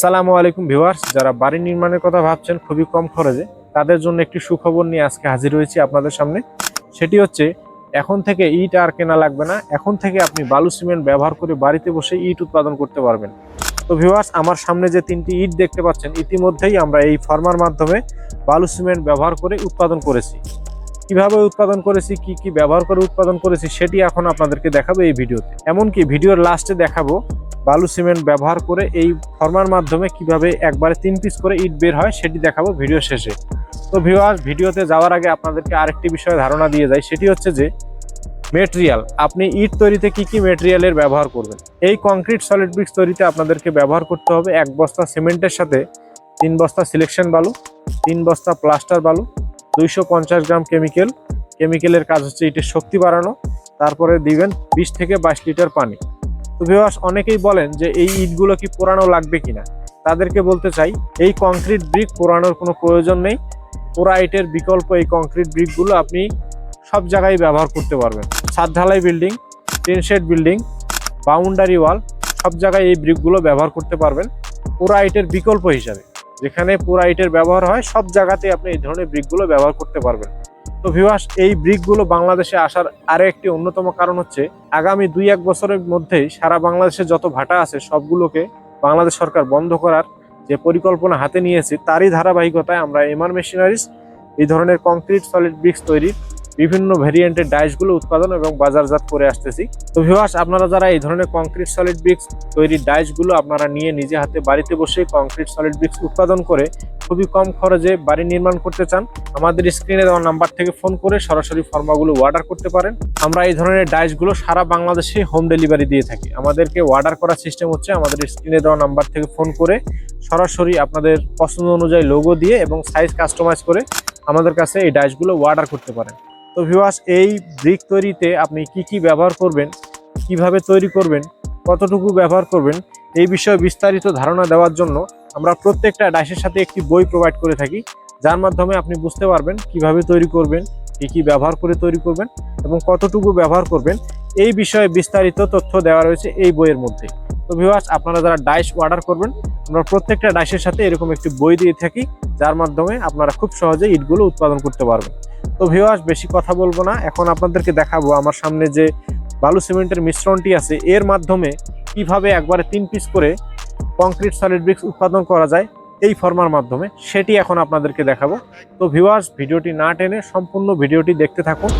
সালামু আলাইকুম ভিউয়ার্স, যারা বাড়ি নির্মাণের কথা ভাবছেন খুবই কম খরচে, তাদের জন্য একটি সুখবর নিয়ে আজকে হাজির হয়েছি আপনাদের সামনে। সেটি হচ্ছে, এখন থেকে ইট আর কেনা লাগবে না, এখন থেকে আপনি বালু সিমেন্ট ব্যবহার করে বাড়িতে বসে ইট উৎপাদন করতে পারবেন। তো ভিউয়ার্স, আমার সামনে যে তিনটি ইট দেখতে পাচ্ছেন, ইতিমধ্যেই আমরা এই ফার্মার মাধ্যমে বালু সিমেন্ট ব্যবহার করে উৎপাদন করেছি। কীভাবে উৎপাদন করেছি, কি কি ব্যবহার করে উৎপাদন করেছি, সেটি এখন আপনাদেরকে দেখাবো এই ভিডিওতে। এমনকি ভিডিওর লাস্টে দেখাবো বালু সিমেন্ট ব্যবহার করে এই ফর্মার মাধ্যমে কীভাবে একবারে তিন পিস করে ইট বের হয় সেটি দেখাবো ভিডিও শেষে। তো ভিউয়ার ভিডিওতে যাওয়ার আগে আপনাদেরকে আরেকটি বিষয়ে ধারণা দিয়ে যায় সেটি হচ্ছে যে মেটেরিয়াল আপনি ইট তৈরিতে কি কি মেটেরিয়ালের ব্যবহার করবেন? এই কংক্রিট সলিড ব্রিক্স তৈরিতে আপনাদেরকে ব্যবহার করতে হবে এক বস্তা সিমেন্টের সাথে তিন বস্তা সিলেকশন বালু, তিন বস্তা প্লাস্টার বালু, দুইশো পঞ্চাশ গ্রাম কেমিক্যাল কেমিক্যালের কাজ হচ্ছে ইটের শক্তি বাড়ানো, তারপরে দিবেন বিশ থেকে বাইশ লিটার পানি। তো অনেকেই বলেন যে এই ইটগুলো কি পোড়ানো লাগবে কিনা। তাদেরকে বলতে চাই, এই কংক্রিট ব্রিক পোড়ানোর কোনো প্রয়োজন নেই। পোড়া ইটের বিকল্প এই কংক্রিট ব্রিকগুলো আপনি সব জায়গায় ব্যবহার করতে পারবেন। ছাদ ঢালাই building tin shed building boundary wall সব জায়গায় এই ব্রিকগুলো ব্যবহার করতে পারবেন পোড়া ইটের বিকল্প হিসাবে। যেখানে পোড়া ইটের ব্যবহার হয়, সব জায়গাতে আপনি এই ধরনের ব্রিকগুলো ব্যবহার করতে পারবেন। তো ভিউয়ার্স এই ব্রিকগুলো বাংলাদেশে আসার আরও একটি অন্যতম কারণ হচ্ছে, আগামী দুই এক বছরের মধ্যেই সারা বাংলাদেশে যত ভাটা আছে সবগুলোকে বাংলাদেশ সরকার বন্ধ করার যে পরিকল্পনা হাতে নিয়েছে, তারই ধারাবাহিকতায় আমরা এমআর মেশিনারিজ, এই ধরনের কংক্রিট সলিড ব্রিক্স তৈরির বিভিন্ন ভেরিয়েন্টের ডাইসগুলো উৎপাদন এবং বাজারজাত করে আসতেছি। তো ভিউয়ার্স আপনারা যারা এই ধরনের কংক্রিট সলিড ব্রিক্স তৈরির ডাইসগুলো আপনারা নিয়ে নিজে হাতে বাড়িতে বসে কংক্রিট সলিড ব্রিক্স উৎপাদন করে খুবই কম খরচে বাড়ি নির্মাণ করতে চান, আমাদের স্ক্রিনে দেওয়া নাম্বার থেকে ফোন করে সরাসরি ফর্মাগুলো অর্ডার করতে পারেন। আমরা এই ধরনের ডাইসগুলো সারা বাংলাদেশে হোম ডেলিভারি দিয়ে থাকি। আমাদেরকে অর্ডার করার সিস্টেম হচ্ছে আমাদের স্ক্রিনে দেওয়া নাম্বার থেকে ফোন করে সরাসরি আপনাদের পছন্দ অনুযায়ী লোগো দিয়ে এবং সাইজ কাস্টমাইজ করে আমাদের কাছে এই ডাইসগুলো অর্ডার করতে পারেন। তো ভিউয়ার্স এই ব্রিক তৈরিতে আপনি কি কি ব্যবহার করবেন, কীভাবে তৈরি করবেন, কতটুকু ব্যবহার করবেন, এই বিষয়ে বিস্তারিত ধারণা দেওয়ার জন্য আমরা প্রত্যেকটা ডাইসের সাথে একটি বই প্রোভাইড করে থাকি, যার মাধ্যমে আপনি বুঝতে পারবেন কীভাবে তৈরি করবেন, কি কি ব্যবহার করে তৈরি করবেন এবং কতটুকু ব্যবহার করবেন। এই বিষয়ে বিস্তারিত তথ্য দেওয়া রয়েছে এই বইয়ের মধ্যে। তো ভিউয়ার্স আপনারা যারা ডাইস অর্ডার করবেন, আমরা প্রত্যেকটা ডাইসের সাথে এরকম একটি বই দিয়ে থাকি, যার মাধ্যমে আপনারা খুব সহজে ইটগুলো উৎপাদন করতে পারবেন। তো ভিউয়ার্স বেশি কথা বলব না। এখন আপনাদেরকে দেখাবো আমার সামনে যে বালু সিমেন্টের মিশ্রণটি আছে। এর মাধ্যমে কীভাবে একবারে তিন পিস করে কংক্রিট সলিড ব্রিক্স উৎপাদন করা যায় এই ফর্মার মাধ্যমে, সেটি এখন আপনাদেরকে দেখাবো। তো ভিউয়ার্স ভিডিওটি না টেনে সম্পূর্ণ ভিডিওটি দেখতে থাকুন।